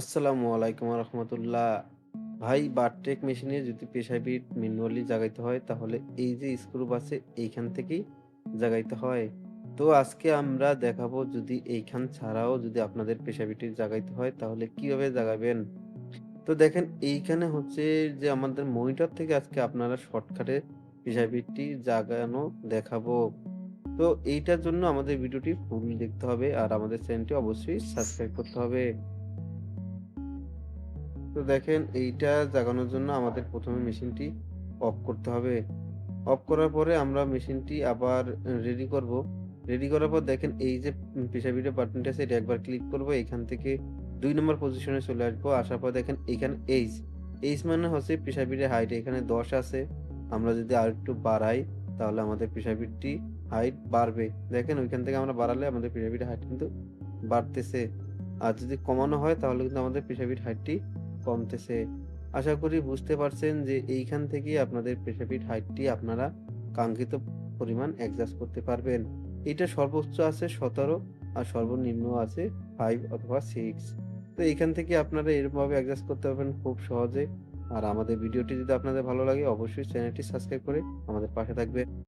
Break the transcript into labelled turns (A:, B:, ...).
A: আসসালামু আলাইকুম রহমতুল্লাহ ভাই বারটেক মেশিনে যদি পেশায় বিট ম্যানুয়ালি জাগাইতে হয়, তাহলে এই যে স্ক্রু আছে, এইখান থেকেই জাগাইতে হয়। তো আজকে আমরা দেখাবো যদি এইখান ছাড়াও যদি আপনাদের পেশা বিটি জাগাইতে হয়, তাহলে কীভাবে জাগাবেন? তো দেখেন, এইখানে হচ্ছে যে আমাদের মনিটর থেকে আজকে আপনারা শর্টকাটে পেশা বিটটি জাগানো দেখাবো। তো এইটার জন্য আমাদের ভিডিওটি ফুল দেখতে হবে, আর আমাদের চ্যানেলটি অবশ্যই সাবস্ক্রাইব করতে হবে। তো দেখেন, এইটা জাগানোর জন্য আমাদের প্রথমে মেশিনটি অফ করতে হবে। অফ করার পরে আমরা মেশিনটি আবার রেডি করব। রেডি করার পর দেখেন, এই যে পেশাবিটা বাটনটা আছে, এটা একবার ক্লিক করব, এখান থেকে দুই নম্বর পজিশনে চলে আসব। আসার পর দেখেন, এখানে এইচ এইচ মানে হচ্ছে পেশাবিটের হাইট এখানে দশ আছে। আমরা যদি আর একটু বাড়াই, তাহলে আমাদের পেশাবিটটি হাইট বাড়বে। দেখেন, ওইখান থেকে আমরা বাড়ালে আমাদের পেশাবিটের হাইট কিন্তু বাড়তেছে। আর যদি কমানো হয়, তাহলে কিন্তু আমাদের পেশাবিট হাইটটি কমতেছে। আশা করি বুঝতে পারছেন যে এইখান থেকেই আপনাদের পেশাপিট হাইটটি আপনারা কাঙ্ক্ষিত পরিমাণ অ্যাডজাস্ট করতে পারবেন। এটা সর্বোচ্চ আছে সতেরো আর সর্বনিম্ন আছে ফাইভ অথবা সিক্স তো এইখান থেকে আপনারা এরকমভাবে অ্যাডজাস্ট করতে পারবেন খুব সহজে। আর আমাদের ভিডিওটি যদি আপনাদের ভালো লাগে, অবশ্যই চ্যানেলটি সাবস্ক্রাইব করে আমাদের পাশে থাকবে।